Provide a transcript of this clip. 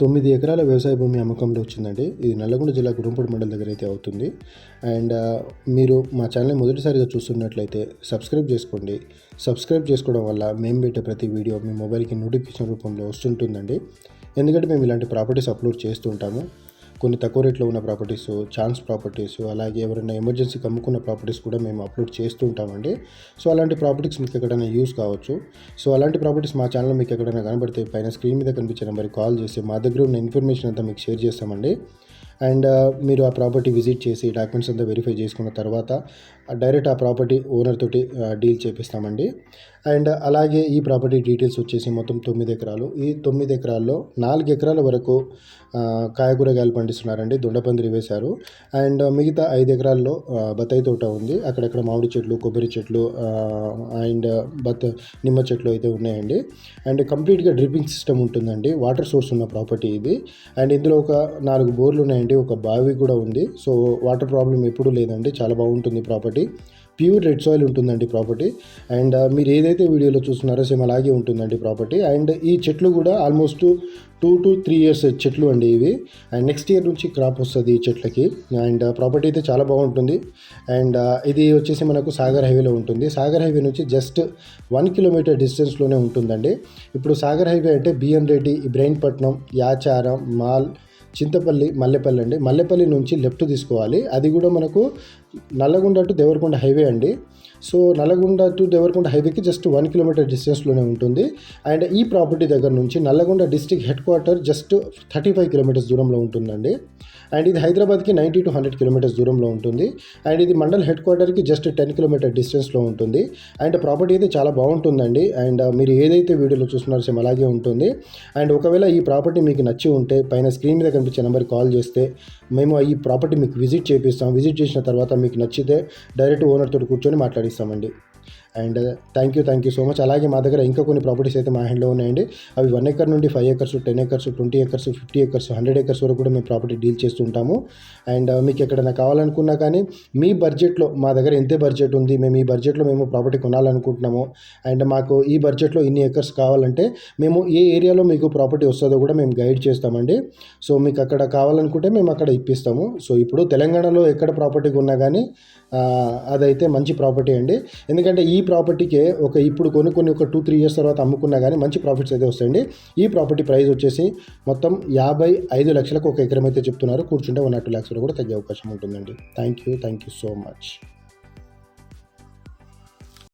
తొమ్మిది ఎకరాల వ్యవసాయ భూమి అమ్మకంలో వచ్చిందండి. ఇది నల్లగొండ జిల్లా గురంపూడి మండలం దగ్గర అయితే అవుతుంది. అండ్ మీరు మా ఛానల్ మొదటిసారిగా చూస్తున్నట్లయితే సబ్స్క్రైబ్ చేసుకోండి. సబ్స్క్రైబ్ చేసుకోవడం వల్ల మేము పెట్టే ప్రతి వీడియో మీ మొబైల్కి నోటిఫికేషన్ రూపంలో వస్తుంటుందండి. ఎందుకంటే మేము ఇలాంటి ప్రాపర్టీస్ అప్లోడ్ చేస్తుంటాము కొన్ని తక్కువ రేట్లో ఉన్న ప్రాపర్టీస్ ఛాన్స్ ప్రాపర్టీస్ అలాగే ఎవరైనా ఎమర్జెన్సీకి అమ్ముకున్న ప్రాపర్టీస్ కూడా మేము అప్లోడ్ చేస్తూ ఉంటామండి. సో అలాంటి ప్రాపర్టీస్ మీకు ఎక్కడైనా యూస్ కావచ్చు. సో అలాంటి ప్రాపర్టీస్ మా ఛానల్లో మీకు ఎక్కడైనా కనబడితే పైన స్క్రీన్ మీద కనిపించే నెంబర్కి కాల్ చేసి మా దగ్గర ఉన్న ఇన్ఫర్మేషన్ అంతా మీకు షేర్ చేస్తామండి. అండ్ మీరు ఆ ప్రాపర్టీ విజిట్ చేసి డాక్యుమెంట్స్ అంతా వెరిఫై చేసుకున్న తర్వాత డైరెక్ట్ ఆ ప్రాపర్టీ ఓనర్ తోటి డీల్ చేపిస్తామండి. అండ్ అలాగే ఈ ప్రాపర్టీ డీటెయిల్స్ వచ్చేసి మొత్తం తొమ్మిది ఎకరాలు. ఈ తొమ్మిది ఎకరాల్లో నాలుగు ఎకరాల వరకు కాయకూరగాయలు పండిస్తున్నారండి దొండపందిరి వేశారు. అండ్ మిగతా ఐదు ఎకరాల్లో బత్తాయి తోట ఉంది. అక్కడక్కడ మామిడి చెట్లు కొబ్బరి చెట్లు అండ్ బత్త నిమ్మ చెట్లు అయితే ఉన్నాయండి. అండ్ కంప్లీట్గా డ్రిప్పింగ్ సిస్టమ్ ఉంటుందండి. వాటర్ సోర్స్ ఉన్న ప్రాపర్టీ ఇది. అండ్ ఇందులో ఒక నాలుగు బోర్లు ఉన్నాయండి. ఒక బావి కూడా ఉంది. సో వాటర్ ప్రాబ్లం ఎప్పుడూ లేదండి. చాలా బాగుంటుంది ప్రాపర్టీ. ప్యూర్ రెడ్ సాయిల్ ఉంటుందండి ప్రాపర్టీ. అండ్ మీరు ఏదైతే వీడియోలో చూస్తున్నారో సేమ్ అలాగే ఉంటుందండి ప్రాపర్టీ. అండ్ ఈ చెట్లు కూడా almost two to three years చెట్లు అండి ఇవి. అండ్ నెక్స్ట్ ఇయర్ నుంచి క్రాప్ వస్తుంది ఈ చెట్లకి. అండ్ ప్రాపర్టీ అయితే చాలా బాగుంటుంది. అండ్ ఇది వచ్చేసి మనకు సాగర్ హైవేలో ఉంటుంది. సాగర్ హైవే నుంచి జస్ట్ వన్ కిలోమీటర్ డిస్టెన్స్లోనే ఉంటుందండి. ఇప్పుడు సాగర్ హైవే అంటే బిఎన్ రెడ్డి ఇబ్రాహీంపట్నం యాచారం మాల్ చింతపల్లి మల్లెపల్లి అండి. మల్లెపల్లి నుంచి లెఫ్ట్ తీసుకోవాలి. అది కూడా మనకు నల్లగొండ టు దేవరకొండ హైవే అండి. సో నల్లగొండ టు దేవరకొండ హైవేకి జస్ట్ వన్ కిలోమీటర్ డిస్టెన్స్లోనే ఉంటుంది. అండ్ ఈ ప్రాపర్టీ దగ్గర నుంచి Nalgonda district head quarter just thirty five kilometres దూరంలో ఉంటుందండి. అండ్ ఇది హైదరాబాద్కి నైంటీ టు హండ్రెడ్ కిలోమీటర్స్ దూరంలో ఉంటుంది. అండ్ ఇది మండల్ హెడ్ క్వార్టర్కి జస్ట్ టెన్ కిలోమీటర్ డిస్టెన్స్లో ఉంటుంది. అండ్ ప్రాపర్టీ అయితే చాలా బాగుంటుందండి. అండ్ మీరు ఏదైతే వీడియోలో చూస్తున్నారో సేమ్ అలాగే ఉంటుంది. అండ్ ఒకవేళ ఈ ప్రాపర్టీ మీకు నచ్చి ఉంటే పైన స్క్రీన్ మీద కనిపించే నెంబర్కి కాల్ చేస్తే మేము ఈ ప్రాపర్టీ మీకు విజిట్ చేపిస్తాం. విజిట్ చేసిన తర్వాత మీకు నచ్చితే డైరెక్ట్ ఓనర్ తోటి కూర్చొని మాట్లాడిస్తామండి. And thank you thank you so much. అలాగే మా దగ్గర ఇంకా కొన్ని ప్రాపర్టీస్ అయితే మా హ్యాండ్లో ఉన్నాయండి. అవి వన్ ఎకర్ నుండి five acres ten acres twenty acres fifty acres hundred acres వరకు కూడా మేము ప్రాపర్టీ డీల్ చేస్తుంటాము అండ్ మీకు ఎక్కడైనా కావాలనుకున్నా కానీ మీ బడ్జెట్లో మా దగ్గర ఎంత బడ్జెట్ ఉంది మేము ఈ బడ్జెట్లో మేము ప్రాపర్టీ కొనాలనుకుంటున్నాము. అండ్ మాకు ఈ బడ్జెట్లో ఇన్ని ఎకర్స్ కావాలంటే మేము ఏ ఏరియాలో మీకు ప్రాపర్టీ వస్తుందో కూడా మేము గైడ్ చేస్తామండి. సో మీకు అక్కడ కావాలనుకుంటే మేము అక్కడ ఇప్పిస్తాము. సో ఇప్పుడు తెలంగాణలో ఎక్కడ ప్రాపర్టీ కొన్నా కానీ అదైతే మంచి ప్రాపర్టీ అండి. ఎందుకంటే ఈ ప్రాపర్టీకే ఒక ఇప్పుడు కొనుక్కొని ఒక టూ త్రీ ఇయర్స్ తర్వాత అమ్ముకున్నా కానీ మంచి ప్రాఫిట్స్ అయితే వస్తాయండి. ఈ ప్రాపర్టీ ప్రైస్ వచ్చేసి మొత్తం యాభై ఐదు లక్షలకు ఒక ఎకరం అయితే చెప్తున్నారు. కూర్చుంటే వన్ ఆర్ టూ ల్యాక్స్ కూడా తగ్గే అవకాశం ఉంటుందండి. Thank you thank you so much